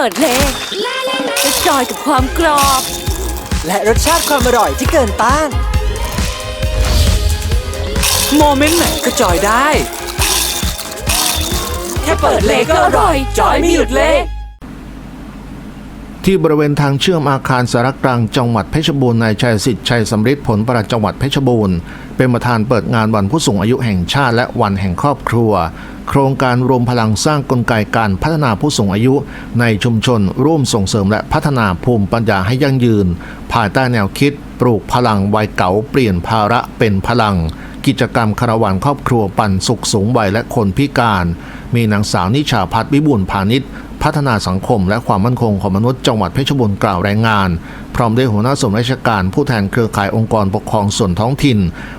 ปิดเลยจะจอยกับความกรอบ และรสชาติความอร่อยที่เกินต้าน โมเมนต์ไหนก็จอยได้ แค่เปิดเลยก็อร่อย จอยไม่หยุดเลย ที่บริเวณทางเชื่อมอาคารสารกลางจังหวัดเพชรบูรณ์นายชัยสิทธิ์ชัยสำริดผลประหลัดจังหวัดเพชรบูรณ์เป็นประธานเปิดงานวันผู้สูงอายุแห่งชาติและวันแห่งครอบครัว โครงการรวมพลังสร้างกลไกการพัฒนาผู้สูงอายุ ในชุมชน ร่วมส่งเสริมและพัฒนาภูมิปัญญาให้ยั่งยืน ภายใต้แนวคิด ปลูกพลังวัยเก๋าเปลี่ยนภาระเป็นพลัง กิจกรรมคารวานครอบครัวปันสุขสูงวัยและคนพิการ มีนางสาวนิชาพัฒน์วิบูลพาณิชย์ พัฒนาสังคมและความมั่นคงของมนุษย์จังหวัดเพชรบูรณ์กล่าวรายงาน ร้อมด้วยหัวหน้าส่วนราชการผู้แทนเครือข่ายองค์กรปกครองส่วนท้องถิ่น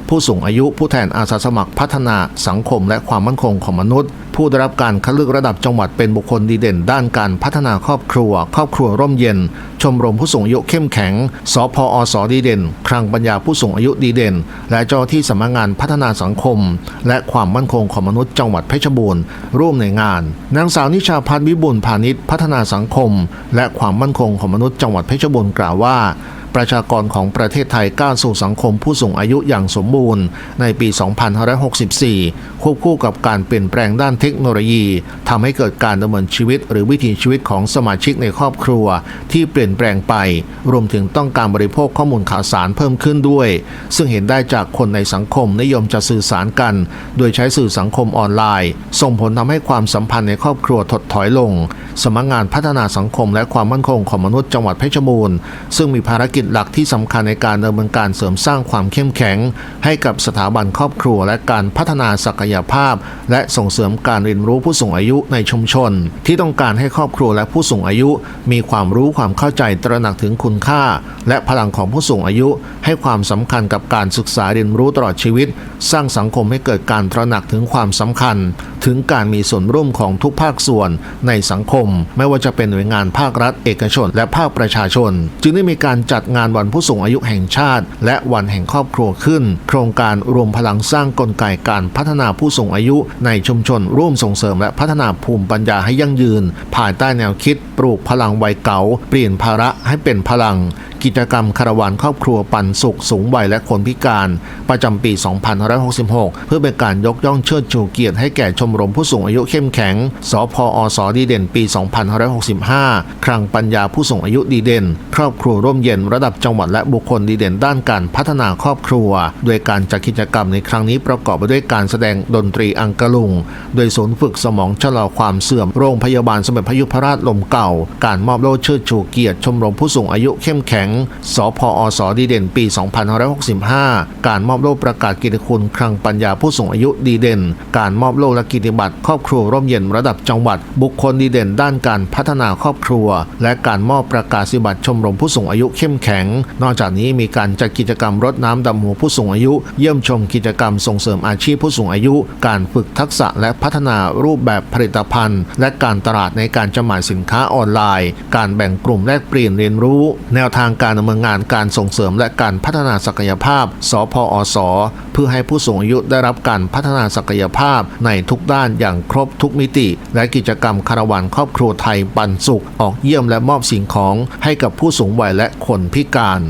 ผู้สูงอายุผู้แทนอาสาสมัครพัฒนาสังคมและความมั่นคงของมนุษย์ ผู้ได้รับการคัดเลือกระดับจังหวัดเป็นบุคคลดีเด่น ด้านการพัฒนาครอบครัว ครอบครัวร่มเย็น ชมรมผู้สูงอายุเข้มแข็ง สพอสดีเด่น คลังปัญญาผู้สูงอายุดีเด่น และเจ้าที่สำนักงานพัฒนาสังคม และความมั่นคงของมนุษย์จังหวัดเพชรบูรณ์ร่วมในงาน นางสาวนิชาพัฒน์วิบูลพาณิชย์พัฒนาสังคม และความมั่นคงของมนุษย์จังหวัดเพชรบูรณ์กล่าวว่า啊 ประชากรของประเทศไทยก้าวสู่สังคมผู้สูงอายุอย่างสมบูรณ์ ในปี 2564 ควบคู่กับการเปลี่ยนแปลงด้านเทคโนโลยีทำให้เกิดการดำเนินชีวิต หรือวิถีชีวิตของสมาชิกในครอบครัว ที่เปลี่ยนแปลงไป รวมถึงต้องการบริโภคข้อมูลข่าวสารเพิ่มขึ้นด้วย ซึ่งเห็นได้จากคนในสังคมนิยมจะสื่อสารกัน โดยใช้สื่อสังคมออนไลน์ ส่งผลทำให้ความสัมพันธ์ในครอบครัวถดถอยลง สำนักงานพัฒนาสังคมและความมั่นคงของมนุษย์จังหวัดเพชรบูรณ์ซึ่งมีภารกิจหลักที่สำคัญในการดำเนินการเสริมสร้างความเข้มแข็ง ให้กับสถาบันครอบครัว และการพัฒนาศักยภาพ และส่งเสริมการเรียนรู้ผู้สูงอายุในชุมชน ที่ต้องการให้ครอบครัวและผู้สูงอายุ มีความรู้ความเข้าใจตระหนักถึงคุณค่า และพลังของผู้สูงอายุ ให้ความสำคัญกับการศึกษาเรียนรู้ตลอดชีวิต สร้างสังคมให้เกิดการตระหนักถึงความสำคัญ ถึงการมีส่วนร่วมของทุกภาคส่วนในสังคม ไม่ว่าจะเป็นหน่วยงานภาครัฐ เอกชน และภาคประชาชน จึงได้มีการจัดงานวันผู้สูงอายุแห่งชาติ และวันแห่งครอบครัวขึ้น โครงการรวมพลังสร้างกลไกการพัฒนาผู้สูงอายุในชุมชนร่วมส่งเสริมและพัฒนาภูมิปัญญาให้ยั่งยืน ภายใต้แนวคิดปลูกพลังวัยเก่า เปลี่ยนภาระให้เป็นพลัง กิจกรรมคารวานครอบครัวปันสุขสูงวัยและคนพิการ ประจำปี 2566 เพื่อเป็นการยกย่องเชิดชูเกียรติให้แก่ชมรมผู้สูงอายุเข้มแข็ง สพอสดีเด่นปี 2565คลังปัญญาผู้สูงอายุดีเด่น ครอบครัวร่วมเย็นระดับจังหวัดและบุคคลดีเด่นด้านการพัฒนาครอบครัว โดยการจัดกิจกรรมในครั้งนี้ประกอบไปด้วยการแสดงดนตรีอังกะลุง โดยศูนย์ฝึกสมองชะลอความเสื่อมโรงพยาบาลสมเด็จพระยุพราชลมเก่า การมอบโล่เชิดชูเกียรติชมรมผู้สูงอายุเข้มแข็งสพอสดีเด่น ปี 2565 การมอบโล่ประกาศกิยรติคุณคลังปัญญาผู้สูงอายุดีเด่น การมอบโล่และกิจบัตรครอบครัวร่มเย็นระดับจังหวัด บุคคลดีเด่นด้านการพัฒนาครอบครัว และการมอบประกาศสิบัตรชมรมผู้สูงอายุเข้มแข็ง นอกจากนี้มีการจัดกิจกรรมรดน้ำดำหัวผู้สูงอายุ เยี่ยมชมกิจกรรมส่งเสริมอาชีพผู้สูงอายุ การฝึกทักษะและพัฒนารูปแบบผลิตภัณฑ์ และการตลาดในการจำหน่ายสินค้าออนไลน์ การแบ่งกลุ่มแลกเปลี่ยนเรียนรู้ แนวทางการดำเนินงานการส่งเสริมและการพัฒนาศักยภาพ สพอส เพื่อให้ผู้สูงอายุได้รับการพัฒนาศักยภาพในทุกด้านอย่างครบทุกมิติ และกิจกรรมคารวานครอบครัวไทยปันสุข ออกเยี่ยมและมอบสิ่งของให้กับผู้สูงวัยและคนพิการ